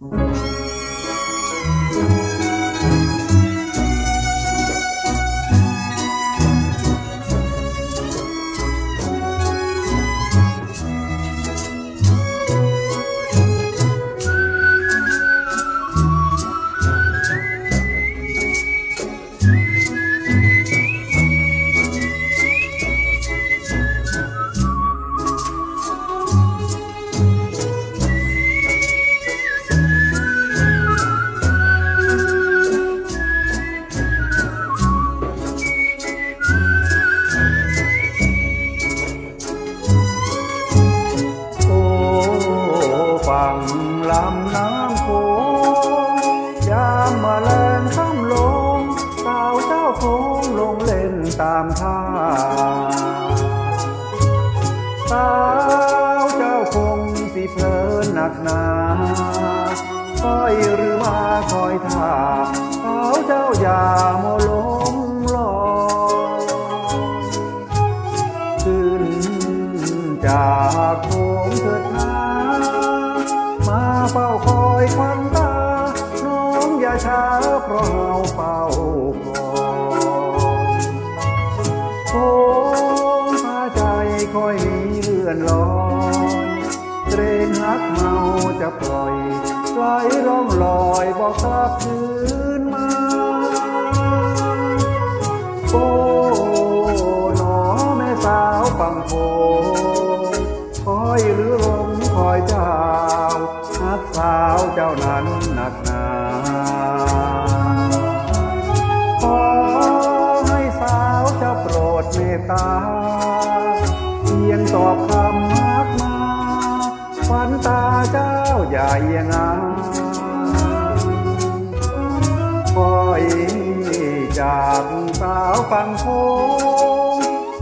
โสาวเจ้าคงสิเพลินหนักหนาคอยหรือมาคอยท่าสาวเจ้าอย่าโมหลงลอยขึ้นจากโคงเถิดนามาเฝ้าคอยควันตา น้องอย่าช้าเพราะเฮาเฝ้า คอยหนีเลื่อนลอยเกรงหักเมาจะปล่อยปล่อยร่องลอยบอกลับคืนมาโอ้หนอแม่สาวฝังโพคอยหรือลมคอยเจ้าหักสาวเจ้านั้นหนักหนาขอให้สาวจะโปรดเมตตา พียงตอบคำมากมาฝันตาเจ้าอย่งาคอยจากสาวฟังโคง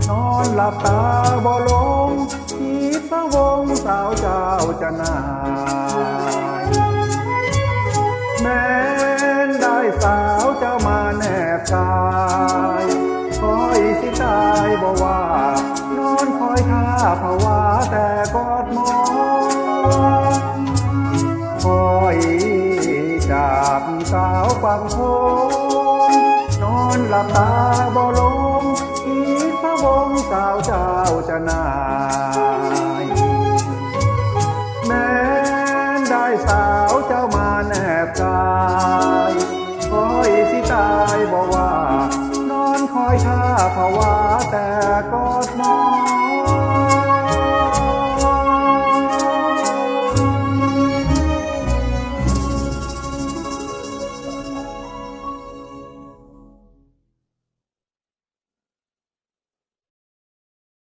นอนหลับตาบ่ลงคิดพะวงสาวเจ้าจะนายแม้นได้สาวเจ้ามาแนบกายคอยสิตายบ่ว่า อยท่าภาวะแต่กอดมองคอยจับสาวฟังโคงนอนหลับตาบ่ลงอีพระวงสาวเจ้าจะนายแม้ได้สาวเจ้ามาแนบกายคอยสิตายบ่ว่านอนคอยท่าภาวะแต่กอดมอง